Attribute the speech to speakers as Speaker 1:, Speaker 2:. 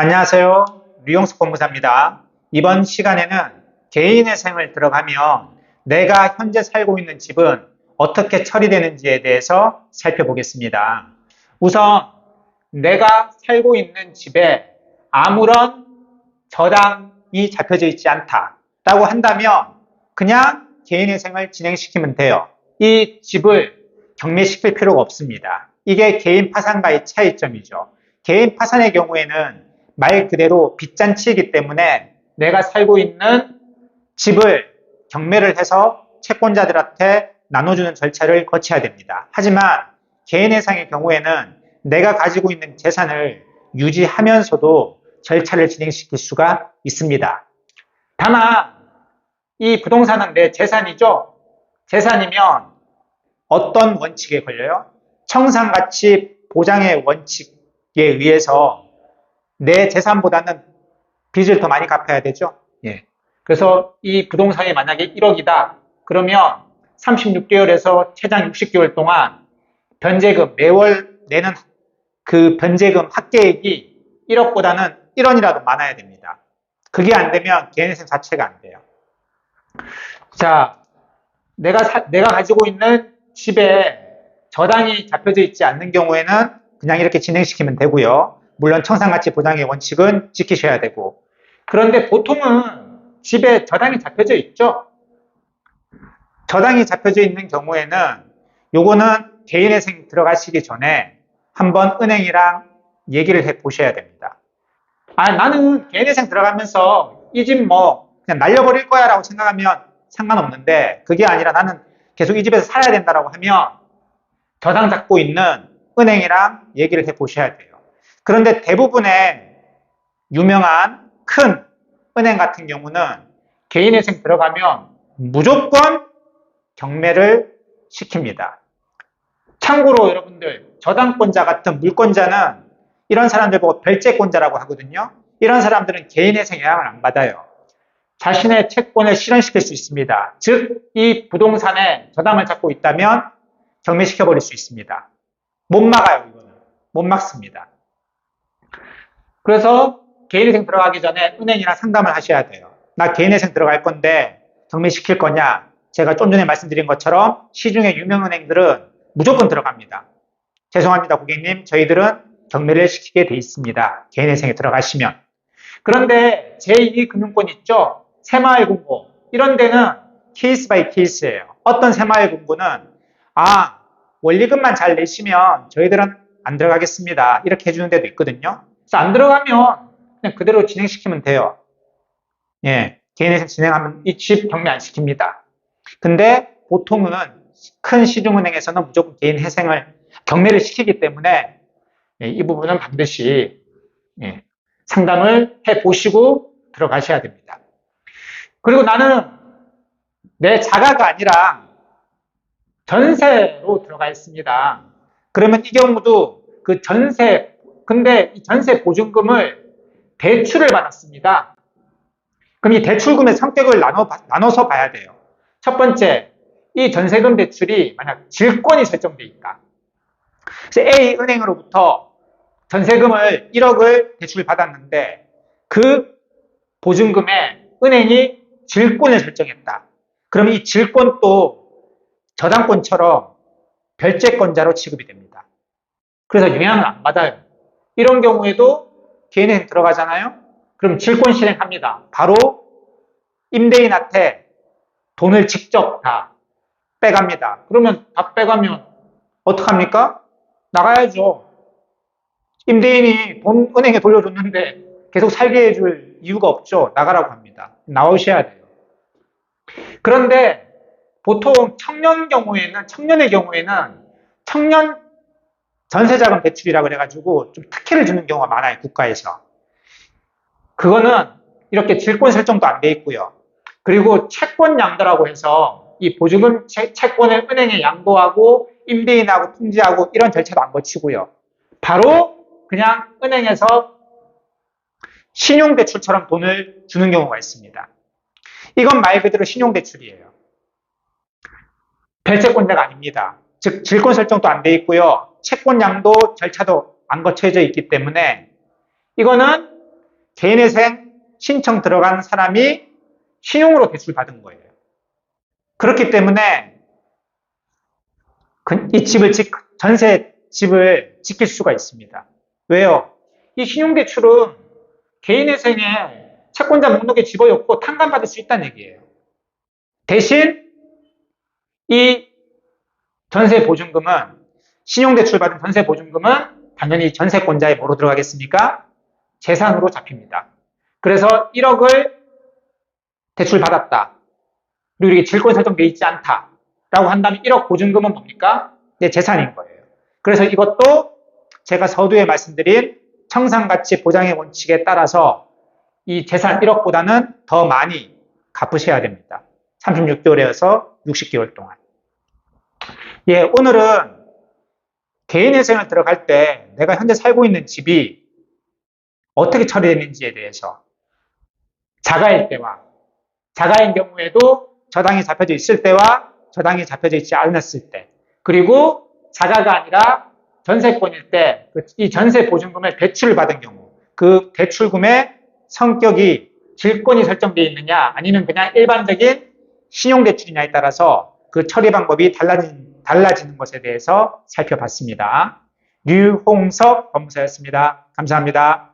Speaker 1: 안녕하세요. 류용숙 법무사입니다. 이번 시간에는 개인의 생을 들어가면 내가 현재 살고 있는 집은 어떻게 처리되는지에 대해서 살펴보겠습니다. 우선 내가 살고 있는 집에 아무런 저당이 잡혀져 있지 않다라고 한다면 그냥 개인의 생을 진행시키면 돼요. 이 집을 경매시킬 필요가 없습니다. 이게 개인 파산과의 차이점이죠. 개인 파산의 경우에는 말 그대로 빚잔치이기 때문에 내가 살고 있는 집을 경매를 해서 채권자들한테 나눠주는 절차를 거쳐야 됩니다. 하지만 개인회상의 경우에는 내가 가지고 있는 재산을 유지하면서도 절차를 진행시킬 수가 있습니다. 다만 이 부동산은 내 재산이죠. 재산이면 어떤 원칙에 걸려요? 청산가치 보장의 원칙에 의해서 내 재산보다는 빚을 더 많이 갚아야 되죠. 예. 그래서 이 부동산이 만약에 1억이다. 그러면 36개월에서 최장 60개월 동안 변제금 매월 내는 그 변제금 합계액이 1억보다는 1원이라도 많아야 됩니다. 그게 안 되면 개인회생 자체가 안 돼요. 자, 내가 사, 내가 가지고 있는 집에 저당이 잡혀져 있지 않는 경우에는 그냥 이렇게 진행시키면 되고요. 물론 청산가치 보장의 원칙은 지키셔야 되고. 그런데 보통은 집에 저당이 잡혀져 있죠. 저당이 잡혀져 있는 경우에는 요거는 개인회생 들어가시기 전에 한번 은행이랑 얘기를 해 보셔야 됩니다. 아, 나는 개인회생 들어가면서 이 집 뭐 그냥 날려버릴 거야 라고 생각하면 상관없는데 그게 아니라 나는 계속 이 집에서 살아야 된다라고 하면 저당 잡고 있는 은행이랑 얘기를 해 보셔야 돼요. 그런데 대부분의 유명한 큰 은행 같은 경우는 개인회생 들어가면 무조건 경매를 시킵니다. 참고로 여러분들 저당권자 같은 물권자는 이런 사람들 보고 별채권자라고 하거든요. 이런 사람들은 개인회생 영향을 안 받아요. 자신의 채권을 실현시킬 수 있습니다. 즉, 이 부동산에 저당을 잡고 있다면 경매시켜버릴 수 있습니다. 못 막아요, 이거는. 못 막습니다. 그래서 개인회생 들어가기 전에 은행이랑 상담을 하셔야 돼요. 나 개인회생 들어갈 건데 경매시킬 거냐? 제가 좀 전에 말씀드린 것처럼 시중의 유명 은행들은 무조건 들어갑니다. 죄송합니다, 고객님. 저희들은 경매를 시키게 돼 있습니다. 개인회생에 들어가시면. 그런데 제2금융권 있죠? 새마을금고. 이런 데는 케이스 바이 케이스예요. 어떤 새마을금고는 아, 원리금만 잘 내시면 저희들은 안 들어가겠습니다. 이렇게 해주는 데도 있거든요. 그래서 안 들어가면 그냥 그대로 진행시키면 돼요. 예, 개인회생 진행하면 이 집 경매 안 시킵니다. 근데 보통은 큰 시중은행에서는 무조건 개인 회생을 경매를 시키기 때문에 예, 이 부분은 반드시 예, 상담을 해 보시고 들어가셔야 됩니다. 그리고 나는 내 자가가 아니라 전세로 들어가 있습니다. 그러면 이 경우도 그 전세, 근데 이 전세 보증금을 대출을 받았습니다. 그럼 이 대출금의 성격을 나눠, 나눠서 봐야 돼요. 첫 번째, 이 전세금 대출이 만약 질권이 설정돼 있다. 그래서 A 은행으로부터 전세금을 1억을 대출을 받았는데 그 보증금에 은행이 질권을 설정했다. 그럼 이 질권도 저당권처럼 별채권자로 취급이 됩니다. 그래서 영향을 안 받아요. 이런 경우에도 개인행 들어가잖아요. 그럼 질권 실행합니다. 바로 임대인한테 돈을 직접 다 빼갑니다. 그러면 다 빼가면 어떡합니까? 나가야죠. 임대인이 돈 은행에 돌려줬는데 계속 살게 해줄 이유가 없죠. 나가라고 합니다. 나오셔야 돼요. 그런데 보통 청년 경우에는 청년의 경우에는 청년 전세자금 대출이라 그래가지고 좀 특혜를 주는 경우가 많아요 국가에서. 그거는 이렇게 질권 설정도 안 돼 있고요. 그리고 채권 양도라고 해서 이 보증금 채, 채권을 은행에 양도하고 임대인하고 통지하고 이런 절차도 안 거치고요. 바로 그냥 은행에서 신용대출처럼 돈을 주는 경우가 있습니다. 이건 말 그대로 신용대출이에요. 별채권자가 아닙니다. 즉 질권 설정도 안 돼 있고요. 채권 양도 절차도 안 거쳐져 있기 때문에 이거는 개인회생 신청 들어간 사람이 신용으로 대출 받은 거예요. 그렇기 때문에 그- 이 집을 지, 전세 집을 지킬 수가 있습니다. 왜요? 이 신용대출은 개인회생에 채권자 목록에 집어넣고 탕감받을 수 있다는 얘기예요. 대신 이 전세 보증금은 신용대출 받은 전세 보증금은 당연히 전세권자의 뭐로 들어가겠습니까? 재산으로 잡힙니다. 그래서 1억을 대출 받았다. 그리고 이게 질권 설정되어 있지 않다. 라고 한다면 1억 보증금은 뭡니까? 내 재산인 거예요. 그래서 이것도 제가 서두에 말씀드린 청산가치 보장의 원칙에 따라서 이 재산 1억보다는 더 많이 갚으셔야 됩니다. 36개월에서 60개월 동안. 예, 오늘은 개인회생을 들어갈 때 내가 현재 살고 있는 집이 어떻게 처리되는지에 대해서 자가일 때와 자가인 경우에도 저당이 잡혀져 있을 때와 저당이 잡혀져 있지 않았을 때 그리고 자가가 아니라 전세권일 때 이 전세 보증금을 대출을 받은 경우 그 대출금의 성격이 질권이 설정되어 있느냐 아니면 그냥 일반적인 신용대출이냐에 따라서 그 처리 방법이 달라진, 달라지는 것에 대해서 살펴봤습니다. 류홍석 법무사였습니다. 감사합니다.